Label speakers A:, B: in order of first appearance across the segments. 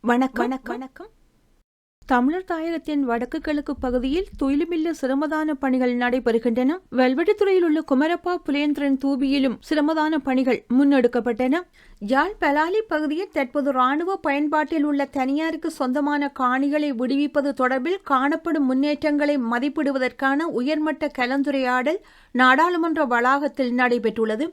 A: வணக்கம். வணக்கம். தமிழர் தாயகத்தின் வடக்கு கிழக்கு பகுதியில் துயிலுமில்ல சிரமதான பணிகள் நடைபெறுகின்றன. வெல்வெட்டித்துறையில் உள்ள குமரப்பா புலேந்திரன் தூபியிலும் சிரமதான பணிகள் முன்னெடுக்கப்பட்டன. யாழ் பலாலி பகுதியில் தற்போது ராணுவ பயன்பாட்டில் உள்ள தனியாருக்கு சொந்தமான காணிகளை விடுவிப்பது தொடர்பில் காணப்படும் முன்னேற்றங்களை மதிப்பிடுவதற்கான உயர்மட்ட கலந்துரையாடல் நாடாளுமன்ற வளாகத்தில் நடைபெற்றுள்ளது.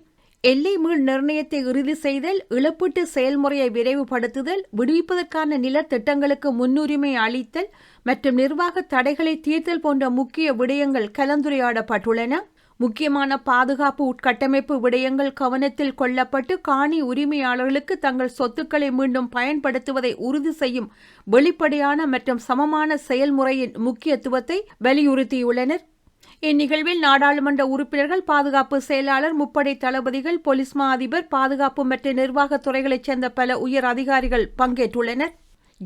A: எல்லை மீள் நிர்ணயத்தை இறுதி செய்தல் இழப்பீட்டு செயல்முறையை விரைவுபடுத்துதல் விடுவிப்பதற்கான நில திட்டங்களுக்கு முன்னுரிமை அளித்தல் மற்றும் நிர்வாக தடைகளை தீர்த்தல் போன்ற முக்கிய விடயங்கள் கலந்துரையாடப்பட்டுள்ளன. முக்கியமான பாதுகாப்பு உட்கட்டமைப்பு விடயங்கள் கவனத்தில் கொள்ளப்பட்டு காணி உரிமையாளர்களுக்கு தங்கள் சொத்துக்களை மீண்டும் பயன்படுத்துவதை உறுதி செய்யும் வெளிப்படையான மற்றும் சமமான செயல்முறையின் முக்கியத்துவத்தை வலியுறுத்தியுள்ளனர். இந்நிகழ்வில் நாடாளுமன்ற உறுப்பினர்கள் பாதுகாப்பு செயலாளர் முப்படை தளபதிகள் போலீஸ் மா அதிபர் பாதுகாப்பு மற்றும் நிர்வாகத் துறைகளைச் சேர்ந்த பல உயர் அதிகாரிகள் பங்கேற்றுள்ளனர்.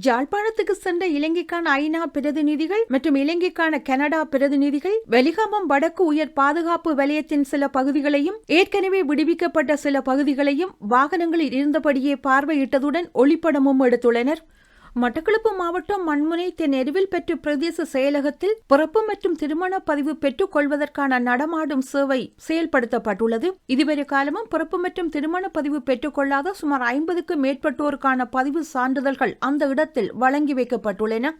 A: ஜாழ்ப்பாணத்துக்கு சென்ற இலங்கைக்கான ஐநா பிரதிநிதிகள் மற்றும் இலங்கைக்கான கனடா பிரதிநிதிகள் வெலிகாமம் வடக்கு உயர் பாதுகாப்பு வலயத்தின் சில பகுதிகளையும் ஏற்கனவே விடுவிக்கப்பட்ட சில பகுதிகளையும் வாகனங்களில் இருந்தபடியே பார்வையிட்டதுடன் ஒளிப்படமும் எடுத்துள்ளனர். மட்டக்களப்பு மாவட்டம் மண்முனை தென் எருவில் பெற்று பிரதேச செயலகத்தில் பிறப்பு மற்றும் திருமண பதிவு பெற்றுக் கொள்வதற்கான நடமாடும் சேவை செயல்படுத்தப்பட்டுள்ளது. இதுவரை காலமும் பிறப்பு மற்றும் திருமண பதிவு பெற்றுக் கொள்ளாத சுமார் ஐம்பதுக்கும் மேற்பட்டோருக்கான பதிவு சான்றிதழ்கள் அந்த இடத்தில் வழங்கி வைக்கப்பட்டுள்ளன.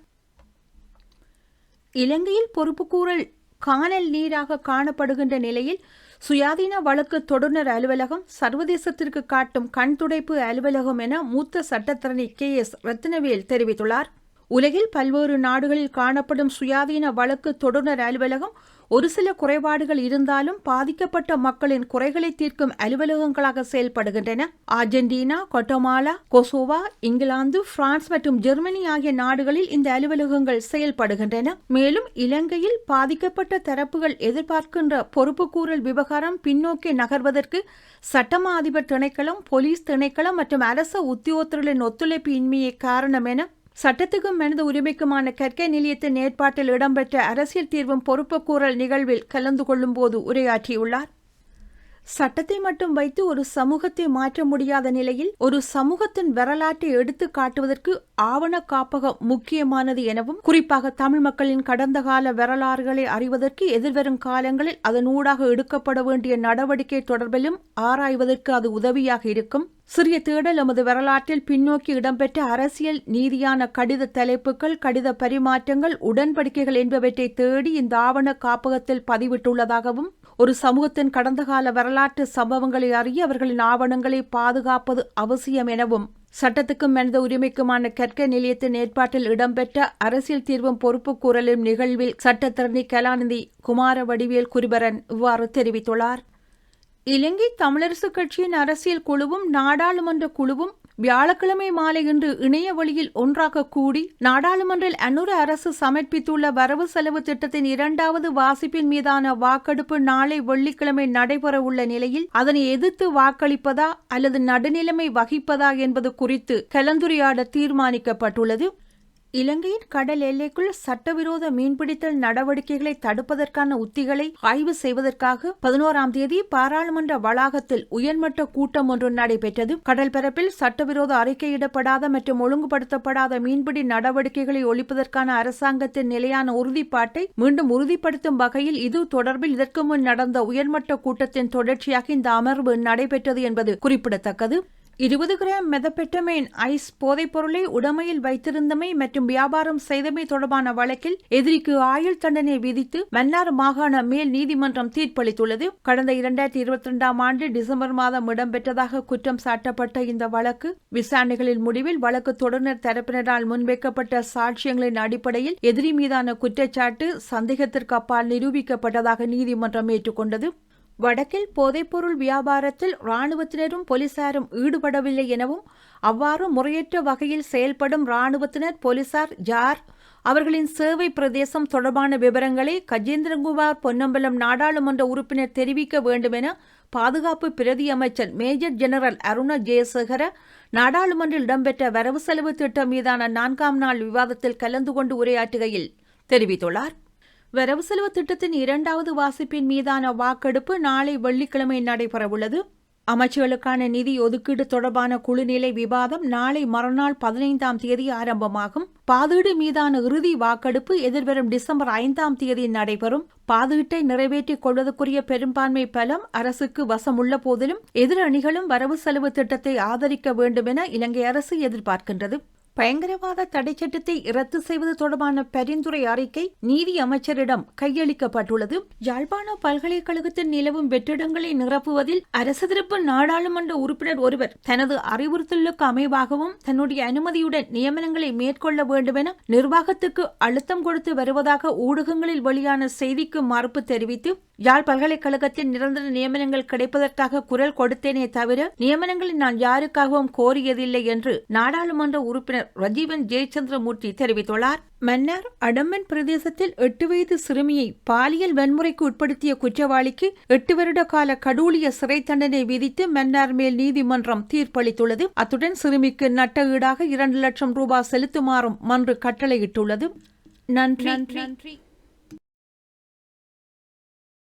A: இலங்கையில் பொறுப்புக்கூறல் காணல் நீராக காணப்படுகின்ற நிலையில் சுயாதீன வழக்கு தொடுநர் அலுவலகம் சர்வதேசத்திற்கு காட்டும் கண் துடைப்பு அலுவலகம் என மூத்த சட்டத்தரணி கே எஸ் ரத்னவேல் தெரிவித்துள்ளார். உலகில் பல்வேறு நாடுகளில் காணப்படும் சுயாதீன வழக்கு தொடுநர் அலுவலகம் ஒரு சில குறைபாடுகள் இருந்தாலும் பாதிக்கப்பட்ட மக்களின் குறைகளை தீர்க்கும் அலுவலகங்களாக செயல்படுகின்றன. அர்ஜென்டினா கொட்டமாலா கொசோவா இங்கிலாந்து பிரான்ஸ் மற்றும் ஜெர்மனி ஆகிய நாடுகளில் இந்த அலுவலகங்கள் செயல்படுகின்றன. மேலும் இலங்கையில் பாதிக்கப்பட்ட தரப்புகள் எதிர்பார்க்கின்ற பொறுப்புக்கூறல் விவகாரம் பின்னோக்கி நகர்வதற்கு சட்டமா அதிபர் திணைக்களம் போலீஸ் திணைக்களம் மற்றும் அரச உத்தியோகத்தர்களின் ஒத்துழைப்பு இன்மையே காரணம் என சட்டத்துக்கும் மனித உரிமைக்குமான கற்கை நிலையத்தின் ஏற்பாட்டில் இடம்பெற்ற அரசியல் தீர்வும் பொறுப்புக்கூறல் நிகழ்வில் கலந்து கொள்ளும் போது உரையாற்றியுள்ளார். சட்டத்தை மட்டும் வைத்து ஒரு சமூகத்தை மாற்ற முடியாத நிலையில் ஒரு சமூகத்தின் வரலாற்றை எடுத்து காட்டுவதற்கு ஆவண காப்பகம் முக்கியமானது எனவும் குறிப்பாக தமிழ் மக்களின் கடந்த கால வரலாறுகளை அறிவதற்கு எதிர்வரும் காலங்களில் அதன் ஊடாக எடுக்கப்பட வேண்டிய நடவடிக்கை தொடர்பிலும் ஆராய்வதற்கு அது உதவியாக இருக்கும். சிறிய தேடல் எமது வரலாற்றில் பின்னோக்கி இடம்பெற்ற அரசியல் நீதியான கடித தலைப்புகள் கடித பரிமாற்றங்கள் உடன்படிக்கைகள் என்பவற்றை தேடி இந்த ஆவண காப்பகத்தில் பதிவிட்டுள்ளதாகவும் ஒரு சமூகத்தின் கடந்த கால வரலாற்று சம்பவங்களை அறிய அவர்களின் ஆவணங்களை பாதுகாப்பது அவசியம் எனவும் சட்டத்துக்கும் மனித உரிமைக்குமான கற்க நிலையத்தின் ஏற்பாட்டில் இடம்பெற்ற அரசியல் தீர்வும் பொறுப்பு கூறலும் நிகழ்வில் சட்டத்தரணி கலாநிதி குமார வடிவேல் குருபரன் இவ்வாறு தெரிவித்துள்ளார். இலங்கை தமிழரசுக் கட்சியின் அரசியல் குழுவும் நாடாளுமன்ற குழுவும் வியாழக்கிழமை மாலை இன்று இணைய வழியில் ஒன்றாக கூடி நாடாளுமன்றில் அன்னூறு அரசு சமர்ப்பித்துள்ள வரவு செலவு திட்டத்தின் இரண்டாவது வாசிப்பின் மீதான வாக்கெடுப்பு நாளை வெள்ளிக்கிழமை நடைபெறவுள்ள நிலையில் அதனை எதிர்த்து வாக்களிப்பதா அல்லது நடுநிலைமை வகிப்பதா என்பது குறித்து கலந்துரையாட தீர்மானிக்கப்பட்டுள்ளது. இலங்கையின் கடல் எல்லைக்குள் சட்டவிரோத மீன்பிடித்தல் நடவடிக்கைகளை தடுப்பதற்கான உத்திகளை ஆய்வு செய்வதற்காக பதினோராம் தேதி பாராளுமன்ற வளாகத்தில் உயர்மட்ட கூட்டம் ஒன்று நடைபெற்றது. கடல் பரப்பில் சட்டவிரோத அறிக்கையிடப்படாத மற்றும் ஒழுங்குபடுத்தப்படாத மீன்பிடி நடவடிக்கைகளை ஒழிப்பதற்கான அரசாங்கத்தின் நிலையான உறுதிப்பாட்டை மீண்டும் உறுதிப்படுத்தும் வகையில் இது தொடர்பில் இதற்கு முன் நடந்த உயர்மட்ட கூட்டத்தின் தொடர்ச்சியாக இந்த அமர்வு நடைபெற்றது என்பது குறிப்பிடத்தக்கது. இருபது கிராம் மெதப்பெட்டமேன் ஐஸ் போதைப் பொருளை உடமையில் வைத்திருந்தமை மற்றும் வியாபாரம் செய்தமை தொடர்பான வழக்கில் எதிரிக்கு ஆயுள் தண்டனை விதித்து மன்னார் மாகாண மேல் நீதிமன்றம் தீர்ப்பளித்துள்ளது. கடந்த இரண்டாயிரத்தி இருபத்தி இரண்டாம் ஆண்டு டிசம்பர் மாதம் இடம்பெற்றதாக குற்றம் சாட்டப்பட்ட இந்த வழக்கு விசாரணைகளின் முடிவில் வழக்கு தொடர்நர் தரப்பினரால் முன்வைக்கப்பட்ட சாட்சியங்களின் அடிப்படையில் எதிரி மீதான குற்றச்சாட்டு சந்தேகத்திற்கு அப்பால் நிரூபிக்கப்பட்டதாக நீதிமன்றம் ஏற்றுக்கொண்டது. வடக்கில் போதைப்பொருள் வியாபாரத்தில் இராணுவத்தினரும் போலீசாரும் ஈடுபடவில்லை எனவும் அவ்வாறு முறையற்ற வகையில் செயல்படும் இராணுவத்தினர் போலீசார் ஜார் அவர்களின் சேவை பிரதேசம் தொடர்பான விவரங்களை கஜேந்திரகுமார் பொன்னம்பலம் நாடாளுமன்ற உறுப்பினர் தெரிவிக்க வேண்டும் என பாதுகாப்பு பிரதி அமைச்சர் மேஜர் ஜெனரல் அருண ஜெயசேகர நாடாளுமன்றில் இடம்பெற்ற வரவு செலவு திட்டம் மீதான நான்காம் நாள் விவாதத்தில் கலந்து கொண்டு உரையாற்றுகையில் தெரிவித்துள்ளார். வரவு செலவு திட்டத்தின் இரண்டாவது வாசிப்பின் மீதான வாக்கெடுப்பு நாளை வெள்ளிக்கிழமை நடைபெறவுள்ளது. அமைச்சர்களுக்கான நிதி ஒதுக்கீடு தொடர்பான குழுநிலை விவாதம் நாளை மறுநாள் பதினைந்தாம் தேதி ஆரம்பமாகும். பாதீடு மீதான இறுதி வாக்கெடுப்பு எதிர்வரும் டிசம்பர் ஐந்தாம் தேதி நடைபெறும். பாதீட்டை நிறைவேற்றிக் கொள்வதற்குரிய பெரும்பான்மை பலம் அரசுக்கு வசமுள்ள போதிலும் எதிர் அணிகளும் வரவு செலவு திட்டத்தை ஆதரிக்க வேண்டும் என இலங்கை அரசு எதிர்பார்க்கின்றது. பயங்கரவாத தடை சட்டத்தை ரத்து செய்வது தொடர்பான பரிந்துரை அறிக்கை நீதி அமைச்சரிடம் கையளிக்கப்பட்டுள்ளது. யாழ்ப்பாண பல்கலைக்கழகத்தில் நிலவும் வெற்றிடங்களை நிரப்புவதில் அரசு திருப்பு நாடாளுமன்ற உறுப்பினர் ஒருவர் தனது அறிவுறுத்தலுக்கு அமைவாகவும் தன்னுடைய அனுமதியுடன் நியமனங்களை மேற்கொள்ள வேண்டும் என நிர்வாகத்துக்கு அழுத்தம் கொடுத்து வருவதாக ஊடகங்களில் வெளியான செய்திக்கு மறுப்பு தெரிவித்து யாழ் பல்கலைக்கழகத்தில் நிரந்தர நியமனங்கள் கிடைப்பதற்காக குரல் கொடுத்தேனே தவிர நியமனங்களை நான் யாருக்காகவும் கோரியதில்லை என்று நாடாளுமன்ற உறுப்பினர் ரஜீவன் ஜெயச்சந்திரமூர்த்தி தெரிவித்துள்ளார். மன்னார் அடம்பன் பிரதேசத்தில் எட்டு வயது சிறுமியை பாலியல் வன்முறைக்கு உட்படுத்திய குற்றவாளிக்கு எட்டு வருட கால கடூழிய சிறை தண்டனை விதித்து மன்னார் மேல் நீதிமன்றம் தீர்ப்பளித்துள்ளது. அத்துடன் சிறுமிக்கு நட்ட ஈடாக இரண்டு லட்சம் ரூபாய் செலுத்துமாறும் மன்று கட்டளையிட்டுள்ளது. நன்றி. நன்றி.